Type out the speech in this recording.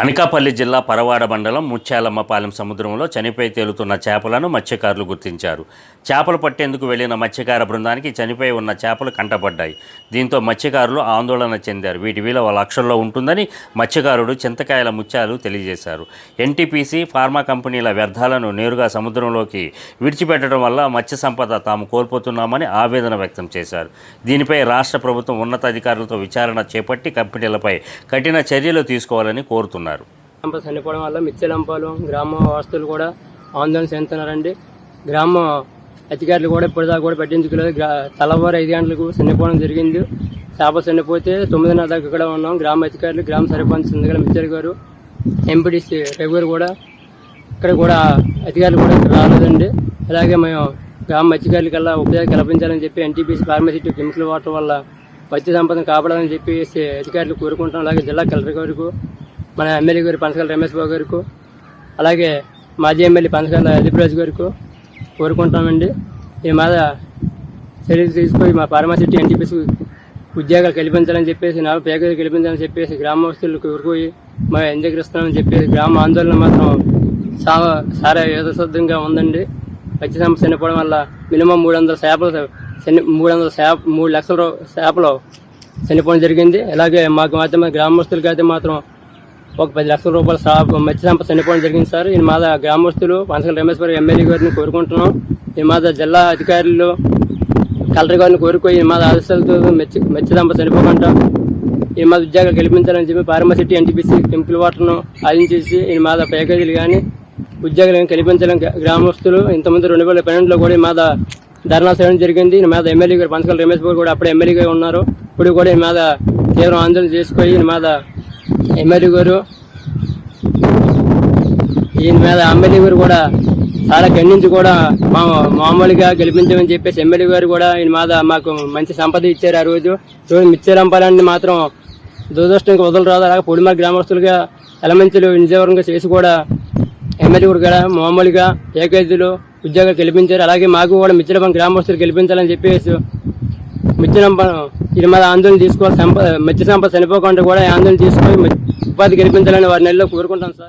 అనకాపల్లి జిల్లా పరవాడ మండలం ముత్యాలమ్మపాలెం సముద్రంలో చనిపోయి తేలుతున్న చేపలను మత్స్యకారులు గుర్తించారు. చేపలు పట్టేందుకు వెళ్ళిన మత్స్యకార బృందానికి చనిపోయి ఉన్న చేపలు కంటపడ్డాయి. దీంతో మత్స్యకారులు ఆందోళన చెందారు. వీటి విలువ లక్షల్లో ఉంటుందని మత్స్యకారుడు చింతకాయల ముత్యాలు తెలియజేశారు. ఎన్టీపీసీ ఫార్మా కంపెనీల వ్యర్థాలను నేరుగా సముద్రంలోకి విడిచిపెట్టడం వల్ల మత్స్య సంపద తాము కోల్పోతున్నామని ఆవేదన వ్యక్తం చేశారు. దీనిపై రాష్ట్ర ప్రభుత్వం ఉన్నతాధికారులతో విచారణ చేపట్టి కంపెనీలపై కఠిన చర్యలు తీసుకోవాలని కోరుతున్నారు. పేర్కొన్నారు చనిపోవడం వల్ల మిచ్చలంపాలు గ్రామ వాస్తులు కూడా ఆందోళన చెందుతున్నారండి. గ్రామ అధికారులు కూడా ఇప్పటిదాకా కూడా పట్టించుకోలేదు గ్రా ఐదు గంటలకు చనిపోవడం జరిగింది. చేప చనిపోతే తొమ్మిదిన్నర దాకా ఇక్కడ ఉన్నాం. గ్రామ అధికారులు గ్రామ సర్పంచ్ సిందగల మిచ్చర్ గారు ఎంపీడీసీ రఘు గారు కూడా ఇక్కడ కూడా అధికారులు కూడా ఇక్కడ రాలేదండి. అలాగే మేము గ్రామ అధికారులకి కల్లా ఉపయోగం కల్పించాలని చెప్పి ఎన్టీపీసీ ఫార్మసిటీ కెమికల్ వాటర్ వల్ల మత్స్య సంపదను కాపాడాలని చెప్పేసి అధికారులు కోరుకుంటాం అలాగే జిల్లా కలెక్టర్ గారికి మన ఎమ్మెల్యే గారు పంచకాల రమేష్ బాబు గారికి అలాగే మాజీ ఎమ్మెల్యే పంచకాల అదిపురాజు గారికి కోరుకుంటామండి. ఈ మీద చర్యలు తీసుకొని మా పారమశెట్టి ఎన్టీపీసీ ఉద్యోగాలు కల్పించాలని చెప్పేసి నా పేదలు కల్పించాలని చెప్పేసి గ్రామస్తులు కోరుకోయి మా ఎంజగ్రిస్తామని చెప్పేసి గ్రామ ఆందోళన మాత్రం చాలా సారా యథసిద్ధంగా ఉందండి. పచ్చి సంప చనిపోవడం వల్ల మినిమం మూడు వందల చేపలు చని మూడు వందల చేప మూడు లక్షల చేపలు చనిపోవడం జరిగింది. అలాగే మాకు మాత్రమే గ్రామస్తులకి అయితే మాత్రం ఒక పది లక్షల రూపాయల సా మత్స్య సంపద చనిపోవడం జరిగింది సార్. ఈ మాద గ్రామస్తులు పంచకల రమేశ్వర ఎమ్మెల్యే గారిని కోరుకుంటున్నాం. ఈ మాద జిల్లా అధికారులు కలెక్టర్ గారిని కోరుకోయి ఈ మాద ఆదేశాలతో మత్స్య మత్స్య సంపద చనిపోకుండా ఈ మాద ఉద్యోగాలు గెలిపించాలని చెప్పి ఫార్మసిటీ ఎన్టీపీసీ కెమికల్ వాటర్ను ఆదించేసి ఈ మాద ప్యాకేజీలు కానీ ఉద్యోగాలు కానీ గ్రామస్తులు. ఇంతమంది రెండు వేల పన్నెండులో కూడా ఈ మాద ధర్నా చేయడం జరిగింది. ఈ మీద ఎమ్మెల్యే గారు పంచకల్ రమేష్ గారు కూడా అప్పుడు ఎమ్మెల్యేగా ఉన్నారు. ఇప్పుడు కూడా ఈ మీద తీవ్ర ఆందోళన చేసుకొని ఈ మీద ఎమ్మెల్యే గారు ఈయన మీద ఎమ్మెల్యే గారు కూడా చాలా ఖండించి కూడా మా మామూలుగా గెలిపించమని చెప్పేసి ఎమ్మెల్యే గారు కూడా ఈయన మీద మాకు మంచి సంపద ఇచ్చారు ఆ రోజు. రోజు మిచ్చేరంపాలని మాత్రం దురదృష్టంకి వదలరాదు. అలాగే పొడిమర గ్రామస్తులుగా ఎలమంచులు నిజవరంగా చేసి కూడా ఎమ్మెల్యే గారు కూడా మామూలుగా ఏకైదులు ఉద్యోగాలు గెలిపించారు. అలాగే మాకు కూడా మిచ్చిరంపం గ్రామస్తులు గెలిపించాలని చెప్పేసి మిచ్చిరంపం ఇది మీద ఆందోళన తీసుకోవాలి. సంప మిచ్చి సంపద చనిపోకుండా కూడా ఆందోళన తీసుకొని ఉపాధి గెలిపించాలని వారి నెలలో కోరుకుంటాం సార్.